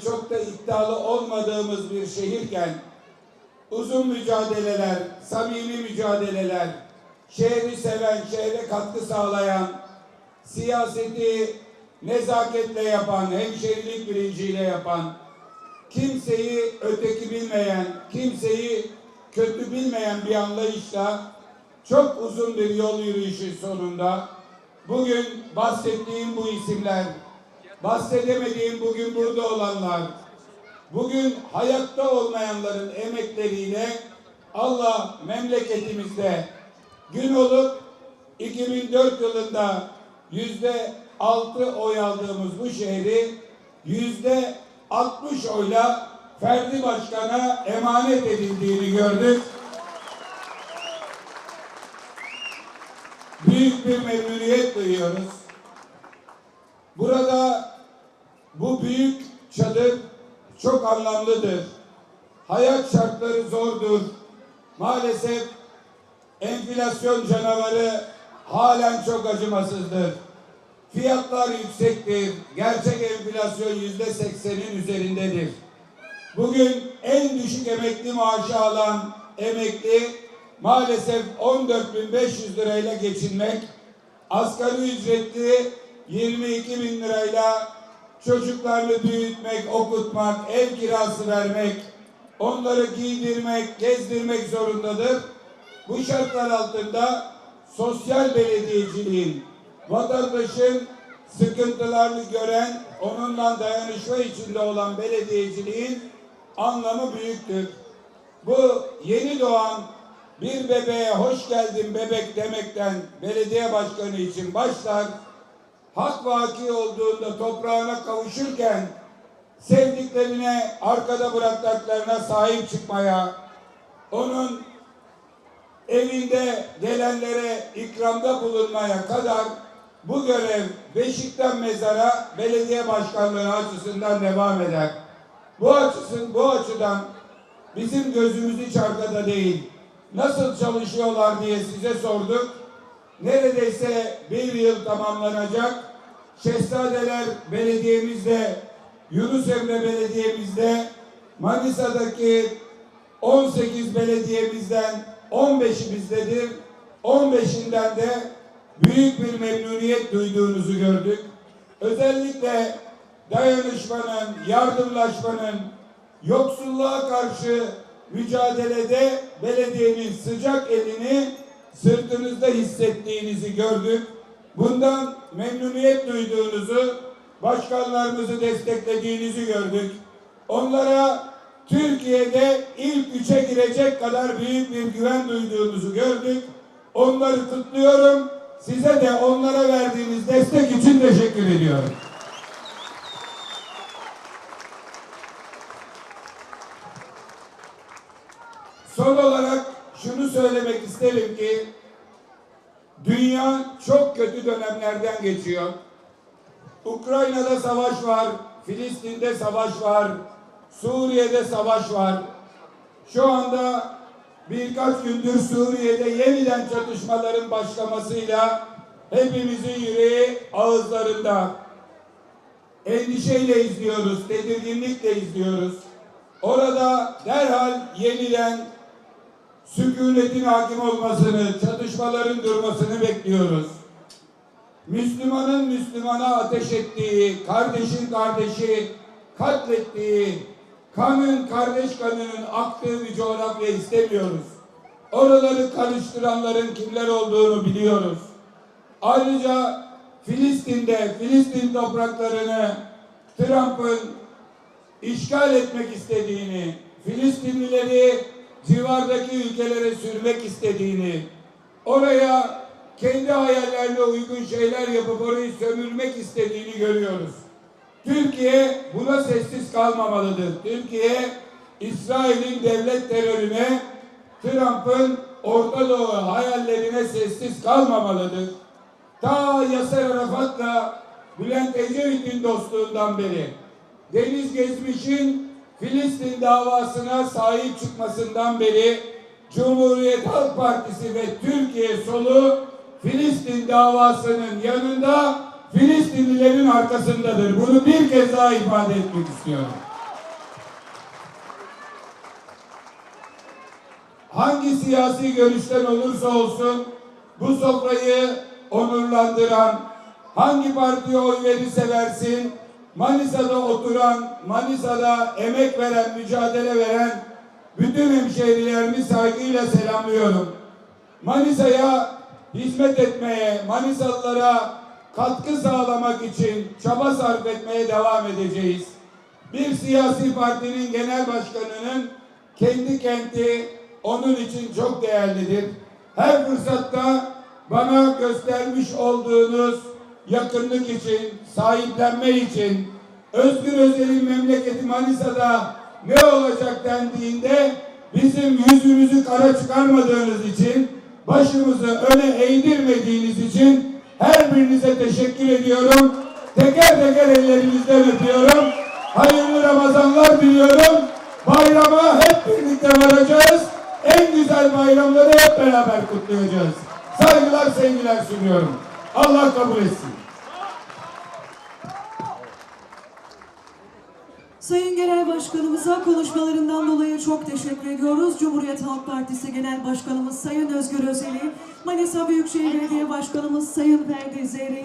çok da iddialı olmadığımız bir şehirken uzun mücadeleler, samimi mücadeleler, şehri seven, şehre katkı sağlayan, siyaseti nezaketle yapan, hemşerilik bilinciyle yapan, kimseyi öteki bilmeyen, kimseyi kötü bilmeyen bir anlayışla çok uzun bir yol yürüyüşü sonunda bugün bahsettiğim bu isimler, bahsedemediğim bugün burada olanlar, bugün hayatta olmayanların emekleriyle Allah memleketimizde gün olup 2004 yılında yüzde altı oy aldığımız bu şehri yüzde 60 oyla Ferdi Başkan'a emanet edildiğini gördük. Büyük bir memnuniyet duyuyoruz. Burada bu büyük çadır çok anlamlıdır. Hayat şartları zordur. Maalesef enflasyon canavarı halen çok acımasızdır. Fiyatlar yüksektir. Gerçek enflasyon yüzde seksenin üzerindedir. Bugün en düşük emekli maaşı alan emekli maalesef 14.500 lirayla geçinmek, asgari ücretli 22 bin lirayla çocuklarını büyütmek, okutmak, ev kirası vermek, onları giydirmek, gezdirmek zorundadır. Bu şartlar altında sosyal belediyeciliğin, vatandaşın sıkıntılarını gören, onunla dayanışma içinde olan belediyeciliğin anlamı büyüktür. Bu yeni doğan bir bebeğe hoş geldin bebek demekten belediye başkanı için başlar. Hak vaki olduğunda toprağına kavuşurken sevdiklerine arkada bıraktıklarına sahip çıkmaya, onun evinde gelenlere ikramda bulunmaya kadar bu görev Beşik'ten mezara belediye başkanlığı açısından devam eder. Bu açısın bu açıdan bizim gözümüz hiç arkada değil. Nasıl çalışıyorlar diye size sorduk. Neredeyse bir yıl tamamlanacak. Şehzadeler Belediye'mizde, Yunus Emre Belediye'mizde, Manisa'daki 18 belediyemizden 15'i bizdedir. 15'inden de büyük bir memnuniyet duyduğunuzu gördük. Özellikle dayanışmanın, yardımlaşmanın, yoksulluğa karşı mücadelede belediyenin sıcak elini sırtınızda hissettiğinizi gördük. Bundan memnuniyet duyduğunuzu, başkanlarımızı desteklediğinizi gördük. Onlara Türkiye'de ilk üçe girecek kadar büyük bir güven duyduğunuzu gördük. Onları kutluyorum. Size de onlara verdiğiniz destek için teşekkür ediyorum. Son olarak şunu söylemek isterim ki dünya çok kötü dönemlerden geçiyor. Ukrayna'da savaş var, Filistin'de savaş var, Suriye'de savaş var. Şu anda birkaç gündür Suriye'de yeniden çatışmaların başlamasıyla hepimizin yüreği ağızlarında. Endişeyle izliyoruz, tedirginlikle izliyoruz. Orada derhal yeniden sükunetin hakim olmasını, çatışmaların durmasını bekliyoruz. Müslümanın Müslümana ateş ettiği, kardeşin kardeşi katlettiği, kanın kardeş kanının aktığı bir coğrafya istemiyoruz. Oraları karıştıranların kimler olduğunu biliyoruz. Ayrıca Filistin'de, Filistin topraklarını Trump'ın işgal etmek istediğini, Filistinlileri civardaki ülkelere sürmek istediğini, oraya kendi hayallerine uygun şeyler yapıp orayı sömürmek istediğini görüyoruz. Türkiye buna sessiz kalmamalıdır. Türkiye İsrail'in devlet terörüne, Trump'ın Orta Doğu hayallerine sessiz kalmamalıdır. Ta Yasser Arafat'la Bülent Ecevit'in dostluğundan beri Deniz Gezmiş'in Filistin davasına sahip çıkmasından beri Cumhuriyet Halk Partisi ve Türkiye solu Filistin davasının yanında Filistinlilerin arkasındadır. Bunu bir kez daha ifade etmek istiyorum. Hangi siyasi görüşten olursa olsun bu sofrayı onurlandıran, hangi partiye oy verirse versin Manisa'da oturan, Manisa'da emek veren, mücadele veren bütün hemşehrilerimi saygıyla selamlıyorum. Manisa'ya hizmet etmeye, Manisalılara katkı sağlamak için çaba sarf etmeye devam edeceğiz. Bir siyasi partinin genel başkanının kendi kenti onun için çok değerlidir. Her fırsatta bana göstermiş olduğunuz yakınlık için, sahiplenme için, Özgür Özel'in memleketi Manisa'da ne olacak dendiğinde bizim yüzümüzü kara çıkarmadığınız için, başımızı öne eğdirmediğiniz için her birinize teşekkür ediyorum. Teker teker ellerinizden öpüyorum. Hayırlı Ramazanlar diliyorum. Bayrama hep birlikte varacağız. En güzel bayramları hep beraber kutlayacağız. Saygılar, sevgiler sunuyorum. Allah kabul etsin. Sayın Genel Başkanımıza konuşmalarından dolayı çok teşekkür ediyoruz. Cumhuriyet Halk Partisi Genel Başkanımız Sayın Özgür Özel'i, Manisa Büyükşehir Belediye Başkanımız Sayın Ferdi Zeyre'yi